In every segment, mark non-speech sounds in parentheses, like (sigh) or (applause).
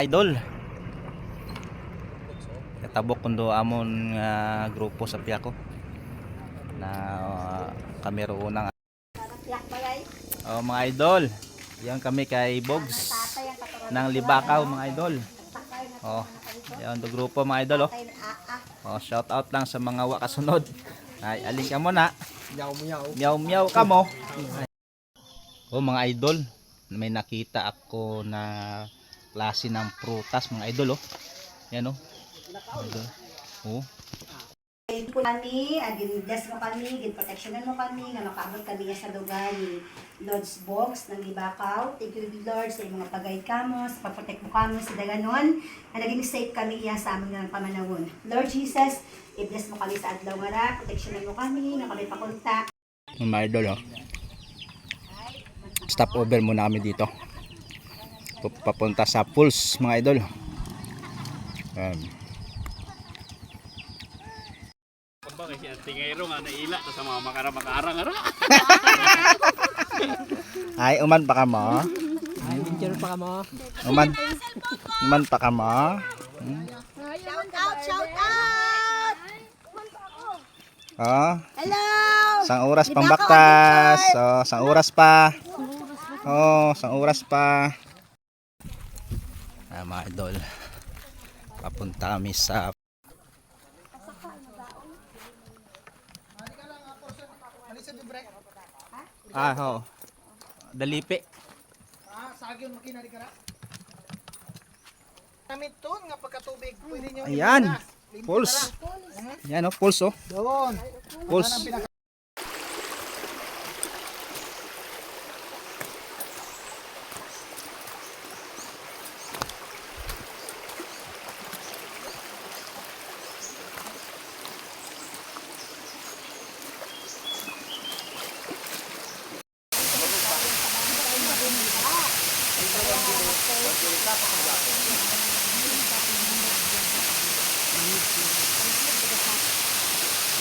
idol. Katabok kundo amon nga grupo sa Piako. Na uh, kami roon ng oh, mga idol. Yan kami kay Bogs ng Libakaw mga idol. Oh yan do grupo mga idol oh, oh shout out lang sa mga wakasunod. Ay aling ka mo na Yaw mo yaw. Meow meow ka mo. Oh mga idol, may nakita ako na klase ng prutas mga idol oh. Yan oh. Idol. Oh. Gid po kami, agin bless mo kami, gin protectionan mo kami, nga makaabot kami sa lugar ni Lord's Box ng Libakaw. Thank you Lord sa mga pag-guide kamo, sa pag-protect mo kami sa daganon, na naging safe kami iya sa aming ng pamanawon. Lord Jesus, i-bless mo kami sa adlaw nga ra, protectionan mo kami, na kami pakunta. Mga idol oh. Stop over muna kami dito. Papunta sa Pulse mga idol. Um, (laughs) ay uman pa ka mo. Ay, picture pa ka mo. Uman. Uman pa ka mo. Shout out, shout out! Oh. Hello! Sang oras pang baktas. Oh, sang oras pa. Oh, sang oras pa. Ah, mga idol. Papunta kami sa Ah, ho. Dalipi. Ah, sagyon makinari ka na. Namit to nga pagkatubig. Pwede nyo Ayan. Pulse. ka na. Yan oh, pulse oh. Doon. Pulse.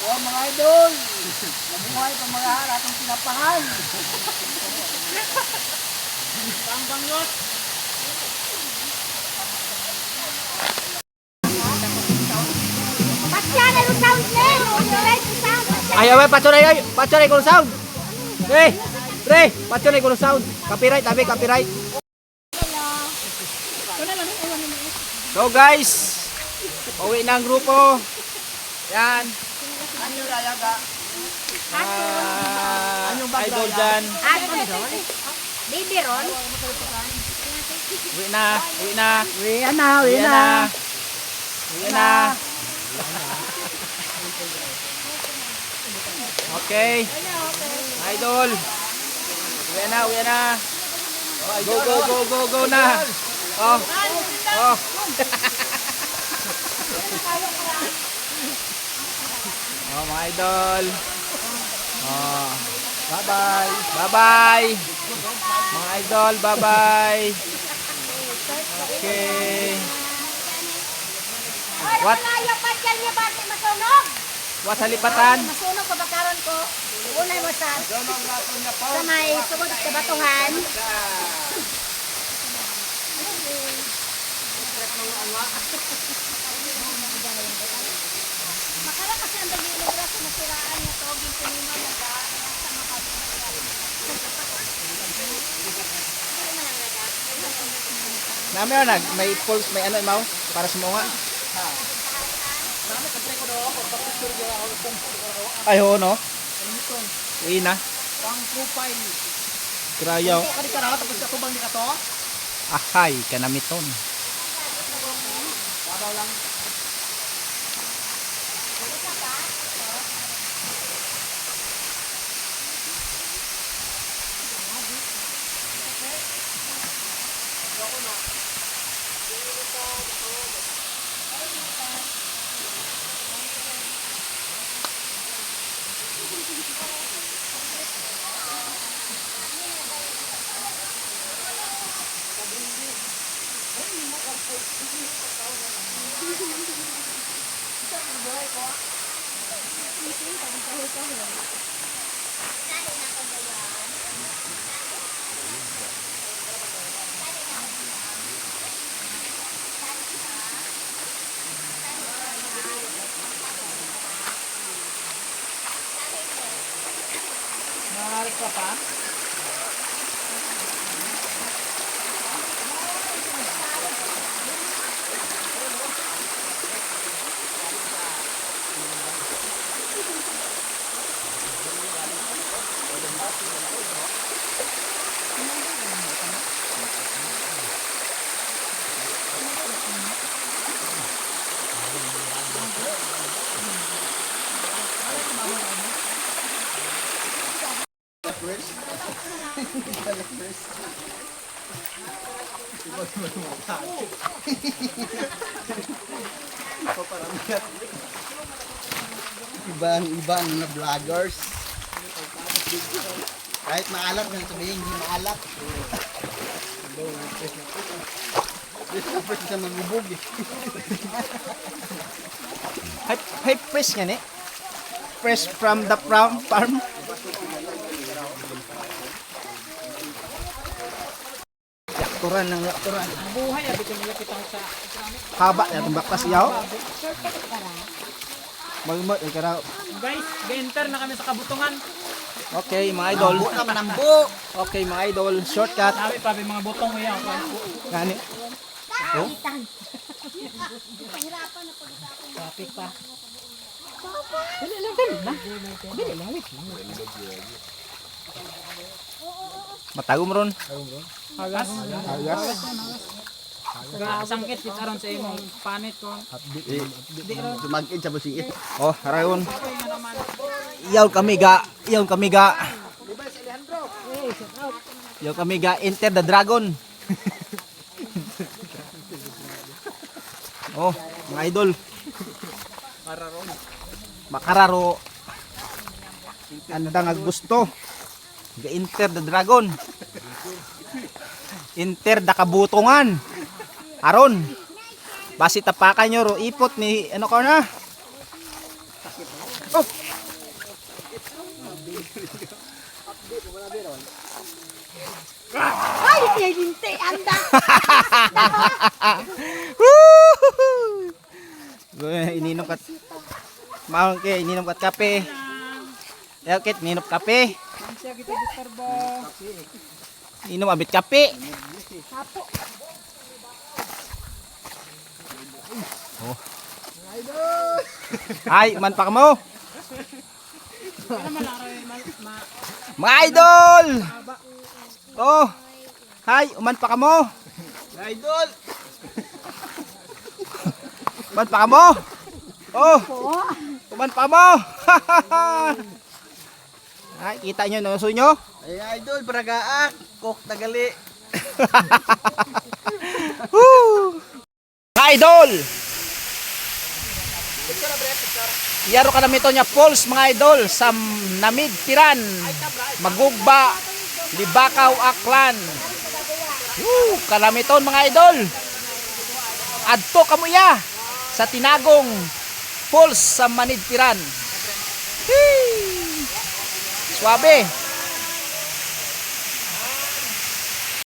Oh, mga idol. Nabuhay pa mga atong sinapahan. Pasyan, ano sound name? Right sound, pasyan. Ay, ay, patsuray, ay, patsuray ko ng sound. Hey, pre, patsuray ko ng sound. Copyright, tabi, copyright. So guys, uwi na ang grupo. Yan. Ano raya ka? Ah, idol dyan. Baby Ron? Uwi na, uwi na. Uwi na, Uwi na. Uwi na. Okay. Idol. Uwi na, uwi na. Go, go, go, go, go na. Oh. Oh. (laughs) oh, mga idol. Oh. Bye-bye. Bye-bye. Mga idol, bye-bye. Okay. What? Kaya pasyan niya masunog? What halipatan? Masunog ko bakaron ko. Unay mo sa sa may sugod sa batuhan. Makara kasi ang dali lugra sa nasiraan niya to, gintunino na ga, sa Nami nag may pulse, may ano imaw para sa mga. Ay ho no. Uwi na. Pang profile. Krayaw. Kadi ka na, tapos katubang di ka to. Ahay kanamiton. বাদালাম 我。你先等一下，我先等一下。Ibang ibang na vloggers. Kahit maalat na sabihin, hindi maalat. Na first sa eh. (laughs) Fresh nga ni. Fresh from the farm. farm. Yakturan ng yakturan. Buhay, abi ko nila kitang sa... Haba na itong baklas yaw. Magmot, eh, kara. Guys, ga-enter na kami sa kabutungan. Okay, mga idol. Nambo naman ang. Okay, mga idol. Shortcut. Sabi pa, may mga butong iyan. Gani. Oh, Traffic pa. matago mo ron. Hagas. Agas. Sangkit kita karon sa imong panit ko. Sumagin sa busigit. Oh, harayon. Iyaw kami ga. Iyaw kami ga. Iyaw kami ga. Enter the dragon. (laughs) oh, mga idol. Makararo. Anda nga gusto. Ga-enter the dragon. Enter the kabutungan. Aron. Basi tapakan nyo ro ipot ni ano ko na. Oh. Ay, ay, hindi, anda. (laughs) Ininom kat Maong ke ininom kat kape. Ya kit ininom kape. Siya kita disturbo. Inom abit kape. Oh. Ay, man pa ka mo. Mga idol! Oh! Hi, uman pa ka mo. Idol! Uman pa ka mo. Oh! Uman pa ka mo. (laughs) Ay, kita nyo, nuso nyo? Ay idol, paragaak. Kok tagali. (laughs) Mga idol! Yaro ka namin ito niya Falls mga idol sa Namid Tiran Magugba Libakaw Aklan Woo! Kalamiton mga idol Adto kamuya sa Tinagong Falls sa Manid Tiran Hee! Suabe